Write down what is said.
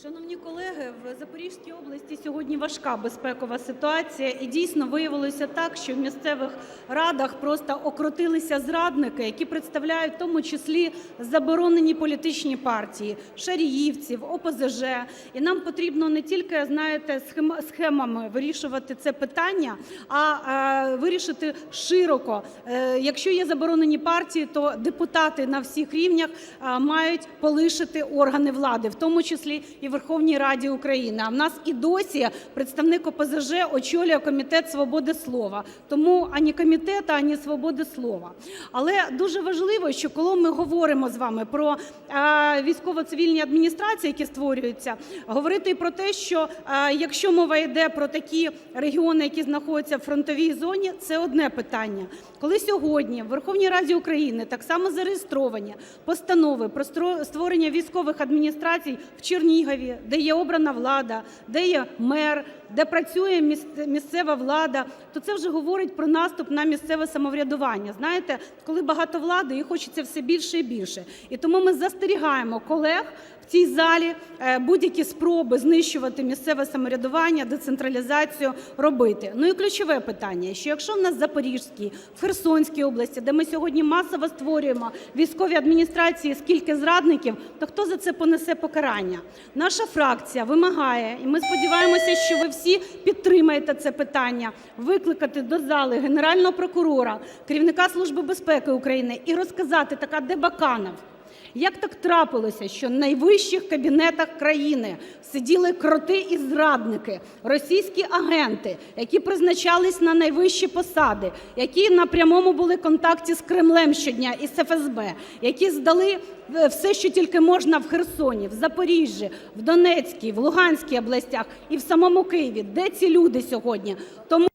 Шановні колеги, в Запорізькій області сьогодні важка безпекова ситуація, і дійсно виявилося так, що в місцевих радах просто окрутилися зрадники, які представляють в тому числі заборонені політичні партії, шаріївців, ОПЗЖ. І нам потрібно не тільки, знаєте, схемами вирішувати це питання, а вирішити широко. Е, Якщо є заборонені партії, то депутати на всіх рівнях мають полишити органи влади, в тому числі і Верховній Раді України. А в нас і досі представник ОПЗЖ очолює комітет свободи слова. Тому ані комітету, ані свободи слова. Але дуже важливо, що коли ми говоримо з вами про е, військово-цивільні адміністрації, які створюються, говорити і про те, що е, якщо мова йде про такі регіони, які знаходяться в фронтовій зоні, це одне питання. Коли сьогодні в Верховній Раді України так само зареєстровані постанови про створення військових адміністрацій в Чернігові, де є обрана влада, де є мер, де працює місцева влада, то це вже говорить про наступ на місцеве самоврядування. Знаєте, коли багато влади, і хочеться все більше і більше. І тому ми застерігаємо колег в цій залі е, будь-які спроби знищувати місцеве самоврядування, децентралізацію робити. Ну і ключове питання, що якщо в нас Запорізькій, в Херсонській області, де ми сьогодні масово створюємо військові адміністрації, скільки зрадників, то хто за це понесе покарання? Наша фракція вимагає, і ми сподіваємося, що ви всі підтримаєте це питання, викликати до зали Генерального прокурора, керівника Служби безпеки України і розказати, така де Баканов, як так трапилося, що в найвищих кабінетах країни сиділи кроти і зрадники, російські агенти, які призначались на найвищі посади, які на прямому були контакті з Кремлем щодня і з ФСБ, які здали е, все, що тільки можна в Херсоні, в Запоріжжі, в Донецькій, в Луганській областях і в самому Києві. Де ці люди сьогодні? Тому